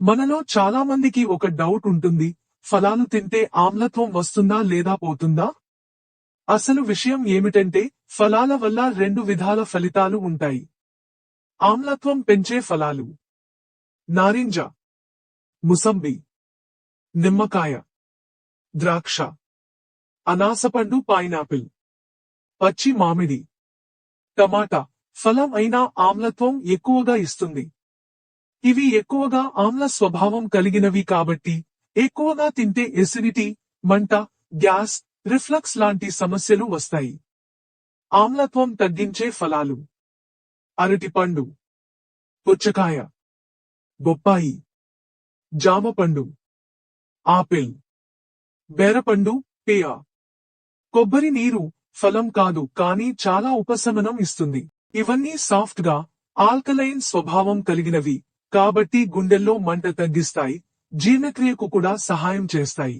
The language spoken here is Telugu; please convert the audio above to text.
మనలో చాలా మందికి ఒక డౌట్ ఉంటుంది ఫలాలు తింటే ఆమ్లత్వం వస్తుందా లేదా పోతుందా? అసలు విషయం ఏమిటంటే ఫలాల వల్ల రెండు విధాల ఫలితాలు ఉంటాయి. ఆమ్లత్వం పెంచే ఫలాలు. నారింజ ముసంబి నిమ్మకాయ ద్రాక్ష అనాసపండు పైనాపిల్ పచ్చి మామిడి టమాటా. ఫలం అయినా ఆమ్లత్వం ఎక్కువగా ఇస్తుంది. ఇవి ఎక్కువగా ఆమ్ల స్వభావం కలిగినవి కాబట్టి ఎక్కువగా తింటే ఎసిడిటీ మంట గ్యాస్ రిఫ్లక్స్ లాంటి సమస్యలు వస్తాయి. ఆమ్లత్వం తగ్గించే ఫలాలు. అరటిపండు. పుచ్చకాయ. బొప్పాయి. జామపండు. ఆపిల్. బేరపండు పేయ. కొబ్బరి నీరు ఫలం కాదు కానీ చాలా ఉపశమనం ఇస్తుంది. ఇవన్నీ సాఫ్ట్గా ఆల్కలైన్ స్వభావం కలిగినవి. కాబట్టి గుండెల్లో మంట తగ్గిస్తాయి జీర్ణక్రియకు కూడా సహాయం చేస్తాయి.